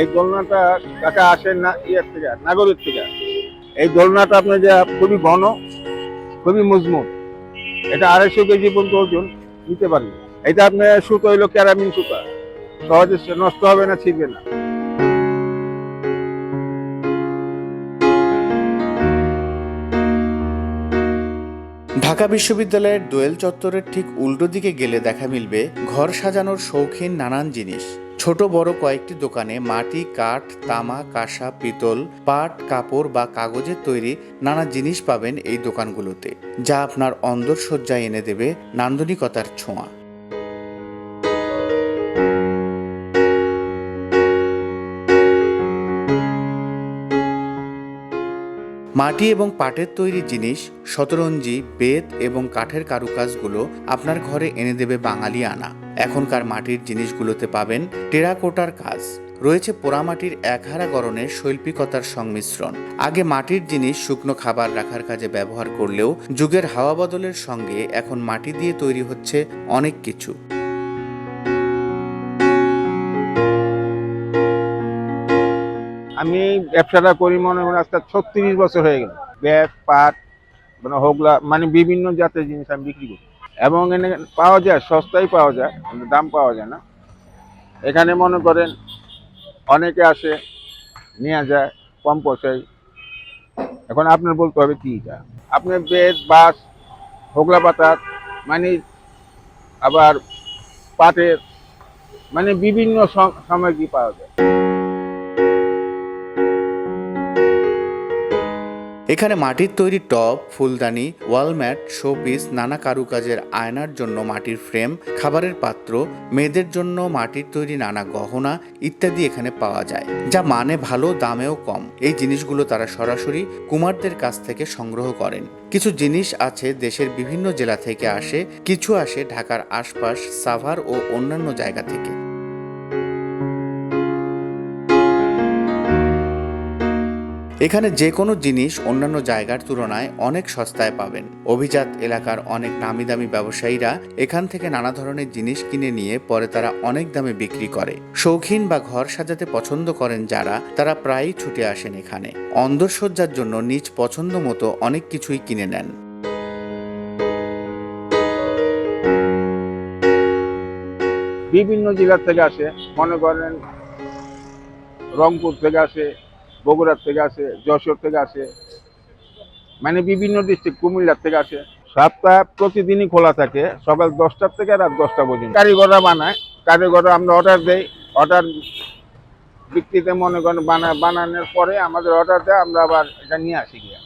এই দোলনাটা কাকা আসে না ইয়ের থেকে নাগরের থেকে এই দোলনাটা আপনার যে খুবই ঘন, খুবই মজবুত। এটা আড়াইশো কেজি পর্যন্ত ওজন নিতে পারবে। এটা আপনার সুতো হইল ক্যারামিন সুতা সহজে নষ্ট হবে না, ছিঁড়বে না। ঢাকা বিশ্ববিদ্যালয়ের দোয়েল চত্বরের ঠিক উল্টো দিকে গেলে দেখা মিলবে ঘর সাজানোর শৌখিন নানান জিনিস। ছোট, বড় কয়েকটি দোকানে মাটি, কাঠ, তামা, কাঁসা, পিতল, পাট, কাপড় বা কাগজের তৈরি নানা জিনিস পাবেন এই দোকানগুলোতে, যা আপনার অন্দর সজ্জায় এনে দেবে নান্দনিকতার ছোঁয়া। মাটি এবং পাটের তৈরি জিনিস, শতরঞ্জি, বেত এবং কাঠের কারুকাজগুলো আপনার ঘরে এনে দেবে বাঙালি আনা। এখনকার মাটির জিনিসগুলোতে পাবেন টেরাকোটার কাজ। রয়েছে পোড়ামাটির একহারা গড়নের শৈল্পিকতার সংমিশ্রণ। আগে মাটির জিনিস শুকনো খাবার রাখার কাজে ব্যবহার করলেও যুগের হাওয়া বদলের সঙ্গে এখন মাটি দিয়ে তৈরি হচ্ছে অনেক কিছু। আমি ব্যবসাটা করি মনে হয় আজকে ছত্রিশ বছর হয়ে গেল। ব্যাগ, পাট মানে হোগলা মানে বিভিন্ন জাতের জিনিস আমি বিক্রি করি। এবং এনে পাওয়া যায়, সস্তায় পাওয়া যায় দাম পাওয়া যায় না। এখানে মনে করেন অনেকে আসে, নিয়ে যায় কম পয়সায়। এখন আপনার বলতে হবে কি এটা? আপনার বেদ বাস, হোগলা পাতার মানে আবার পাটের মানে বিভিন্ন সামগ্রী পাওয়া যায়। এখানে মাটির তৈরি টব, ফুলদানি, ওয়ালম্যাট, শোপিস, নানা কারুকাজের আয়নার জন্য মাটির ফ্রেম, খাবারের পাত্র, মেয়েদের জন্য মাটির তৈরি নানা গহনা ইত্যাদি এখানে পাওয়া যায়, যা মানে ভালো, দামেও কম। এই জিনিসগুলো তারা সরাসরি কুমারদের কাছ থেকে সংগ্রহ করেন। কিছু জিনিস আছে দেশের বিভিন্ন জেলা থেকে আসে, কিছু আসে ঢাকার আশপাশ, সাভার ও অন্যান্য জায়গা থেকে। এখানে যে কোনো জিনিস অন্যান্য জায়গার তুলনায় অনেক সস্তায় পাবেন। অভিজাত এলাকার অনেক নামি দামি ব্যবসায়ীরা এখান থেকে নানা ধরনের জিনিস কিনে নিয়ে পরে তারা অনেক দামে বিক্রি করে। শৌখিন বা ঘর সাজাতে পছন্দ করেন যারা, তারা প্রায়ই ছুটে আসেন এখানে। অন্দরসজ্জার জন্য নিজ পছন্দ মতো অনেক কিছুই কিনে নেন। বিভিন্ন জেলার থেকে আসে, মনে করেন রংপুর থেকে আসে বগুড়ার থেকে আসে, যশোর থেকে আসে মানে বিভিন্ন ডিস্ট্রিক্ট কুমিল্লার থেকে আসে। সপ্তাহ প্রতিদিনই খোলা থাকে, সকাল দশটার থেকে রাত দশটা পর্যন্ত। কারিগররা বানায়, কারিগররা আমরা অর্ডার দেই অর্ডার বিক্রিতে মনে করেন বানা, বানানোর পরে আমাদের অর্ডার দেয়, আমরা আবার এটা নিয়ে আসি গিয়ে।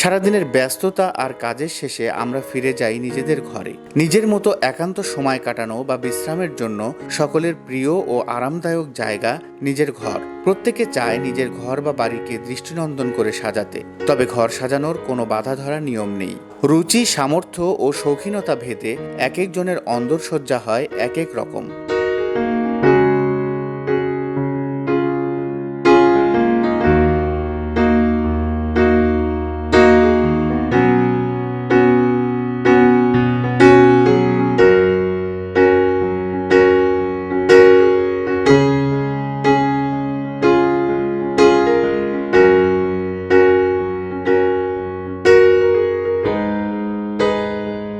সারাদিনের ব্যস্ততা আর কাজের শেষে আমরা ফিরে যাই নিজেদের ঘরে। নিজের মতো একান্ত সময় কাটানো বা বিশ্রামের জন্য সকলের প্রিয় ও আরামদায়ক জায়গা নিজের ঘর। প্রত্যেকে চায় নিজের ঘর বা বাড়িকে দৃষ্টিনন্দন করে সাজাতে। তবে ঘর সাজানোর কোনো বাধা ধরা নিয়ম নেই। রুচি, সামর্থ্য ও শৌখিনতা ভেদে এক একজনের অন্দরসজ্জা হয় এক এক রকম।